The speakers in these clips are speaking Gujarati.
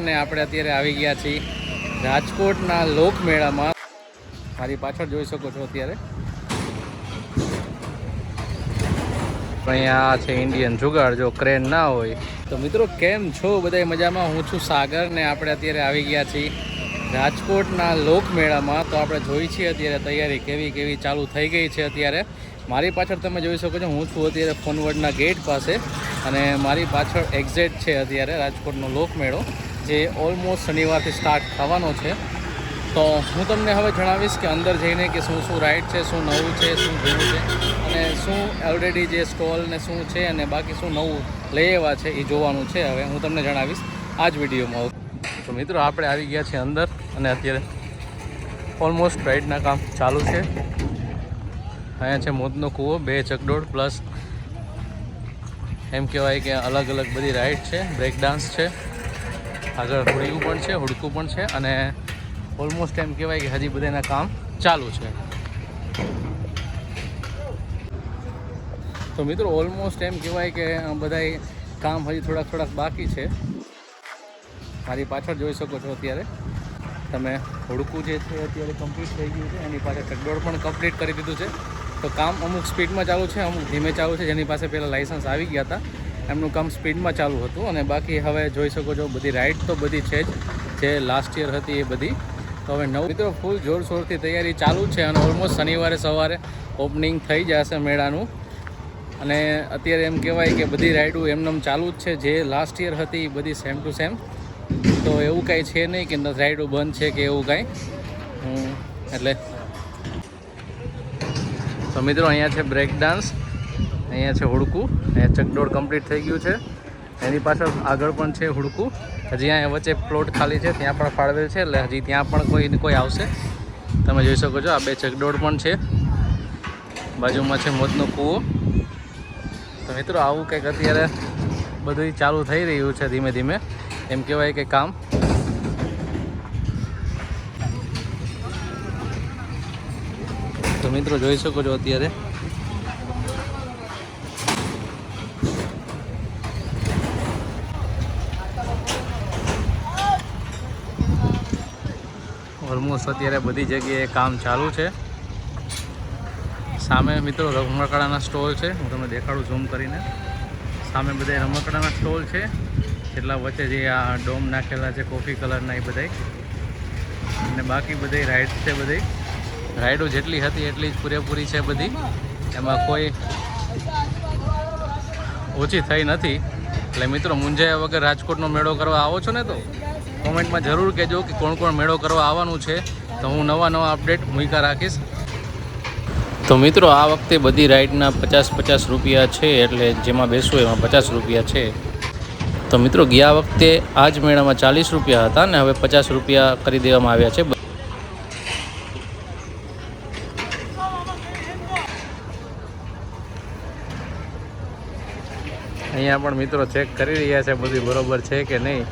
ને આપણે અત્યારે આવી ગયા છીએ રાજકોટના લોકમેળામાં. મારી પાછળ જોઈ શકો છો અત્યારે. અહીંયા છે ઇન્ડિયન જુગાડ, જો ક્રેન ના હોય. તો મિત્રો, કેમ છો? બધા મજામાં? હું છું સાગર ને આપણે અત્યારે આવી ગયા છીએ રાજકોટના લોકમેળામાં. તો આપણે જોઈ છીએ અત્યારે તૈયારી કેવી કેવી ચાલુ થઈ ગઈ છે અત્યારે. મારી પાછળ તમે જોઈ શકો છો, હું છું અત્યારે ફોનવર્ડના ગેટ પાસે. અને મારી પાછળ એક્ઝેટ છે અત્યારે રાજકોટનો લોકમેળો. જે ઓલમોસ્ટ શનિવારથી સ્ટાર્ટ થવાનો છે. તો હું તમને હવે જણાવીશ કે અંદર જઈને કે શું શું રાઇડ છે, શું નવું છે, શું જૂનું છે અને શું ઓલરેડી જે સ્ટોલ ને શું છે અને બાકી શું નવું લઈ એવા છે એ જોવાનું છે. હવે હું તમને જણાવીશ આ જ વિડીયોમાં. તો મિત્રો, આપણે આવી ગયા છીએ અંદર અને અત્યારે ઓલમોસ્ટ રાઇડના કામ ચાલુ છે. અહીંયા છે મોતનો કૂવો, બે ચકડોળ પ્લસ એમ કહેવાય કે અલગ અલગ બધી રાઇડ છે બ્રેક ડાન્સ છે. આગળ હુડકું પણ છે, હુડકું પણ છે અને ઓલમોસ્ટ એમ કહેવાય કે હજી બધાના કામ ચાલુ છે. તો મિત્રો ઓલમોસ્ટ એમ કહેવાય કે બધાય કામ હજી થોડાક થોડાક બાકી છે. મારી પાછળ જોઈ શકો છો અત્યારે. તમે હુડકું જે છે અત્યારે કમ્પ્લીટ થઈ ગયું છે, એની પાછળ ચકડોળ પણ કમ્પ્લીટ કરી દીધું છે. તો કામ અમુક સ્પીડમાં ચાલુ છે, અમુક ધીમે ચાલુ છે, જેની પાસે પહેલાં લાઇસન્સ આવી ગયા હતા. એમનું કામ સ્પીડમાં ચાલુ હતું અને બાકી હવે જોઈ શકો છો બધી રાઇડ તો બધી છે જ. જે લાસ્ટ યર હતી એ બધી. તો હવે નવ મિત્રો ફૂલ જોરશોરથી તૈયારી ચાલુ છે અને ઓલમોસ્ટ શનિવારે સવારે ઓપનિંગ થઈ જશે મેળાનું. અને અત્યારે એમ કહેવાય કે બધી રાઇડો એમનેમ ચાલુ જ છે. જે લાસ્ટ યર હતી એ બધી સેમ ટુ સેમ તો એવું કાંઈ છે નહીં કે રાઇડો બંધ છે કે એવું કાંઈ. એટલે. તો મિત્રો, અહીંયા છે બ્રેક ડાન્સ અહીંયા છે હુડકું. અહીંયા ચકડોળ કમ્પ્લીટ થઈ ગયું છે. એની પાછળ આગળ પણ છે હુડકું. હજી અહીંયા વચ્ચે પ્લોટ ખાલી છે, ત્યાં પણ ફાળવેલ છે. એટલે હજી ત્યાં પણ કોઈ ને કોઈ આવશે. તમે જોઈ શકો છો, આ બે ચકડોળ પણ છે. બાજુમાં છે મોતનો કૂવો. તો મિત્રો, આવું કંઈક અત્યારે બધું ચાલુ થઈ રહ્યું છે ધીમે ધીમે. એમ કહેવાય કે કામ. તો મિત્રો, જોઈ શકો છો અત્યારે ઓલમોસ્ટ અત્યારે બધી જગ્યાએ કામ ચાલુ છે. સામે મિત્રો રમકડાના સ્ટોલ છે. હું તમને દેખાડું ઝૂમ કરીને. સામે બધા રમકડાના સ્ટોલ છે. જેટલા વચ્ચે જે આ ડોમ નાખેલા છે કોફી કલરના એ બધાય. અને બાકી બધી રાઇડ છે બધી રાઇડો જેટલી હતી એટલી જ પૂરેપૂરી છે બધી. એમાં કોઈ ઓછી થઈ નથી. એટલે મિત્રો મુંજાયા વગર રાજકોટનો મેળો કરવા આવો છો ને તો? કોમેન્ટમાં જરૂર કહેજો કે કોણ કોણ મેળો કરવા આવવાનું છે. તો હું નવા નવા અપડેટ મૂકા રાખીશ. તો મિત્રો, આ વખતે બધી રાઇડના પચાસ પચાસ રૂપિયા છે, એટલે જેમાં બેસવું એમાં પચાસ રૂપિયા છે. તો મિત્રો, ગયા વખતે આ જ મેળામાં ચાલીસ રૂપિયા હતા ને હવે પચાસ રૂપિયા કરી દેવામાં આવ્યા છે. અહીંયા પણ મિત્રો ચેક કરી રહ્યા છે, બધી બરોબર છે કે નહીં?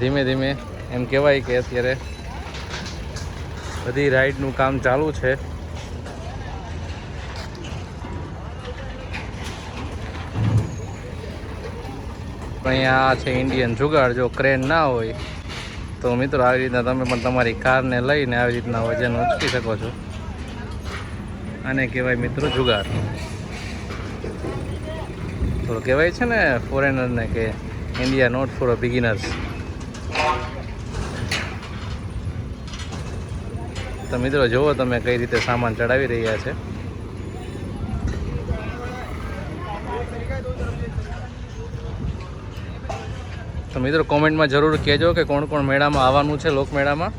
ધીમે ધીમે એમ કહેવાય કે અત્યારે બધી રાઈડનું કામ ચાલુ છે. અહીંયા છે ઇન્ડિયન જુગાડ, જો ક્રેન ના હોય, તો મિત્રો આવી રીતના તમે પણ તમારી કારને લઈને આવી રીતના વજન ઉચકી શકો છો. આને કહેવાય મિત્રો જુગાડ. તો કહેવાય છે ને ફોરેનરને કે India not for a beginners તો મિત્રો, જુઓ તમે કઈ રીતે સામાન ચડાવી રહ્યા છે. તો મિત્રો કોમેન્ટમાં જરૂર કહેજો કે કોણ કોણ મેળામાં આવવાનું છે, લોકમેળામાં.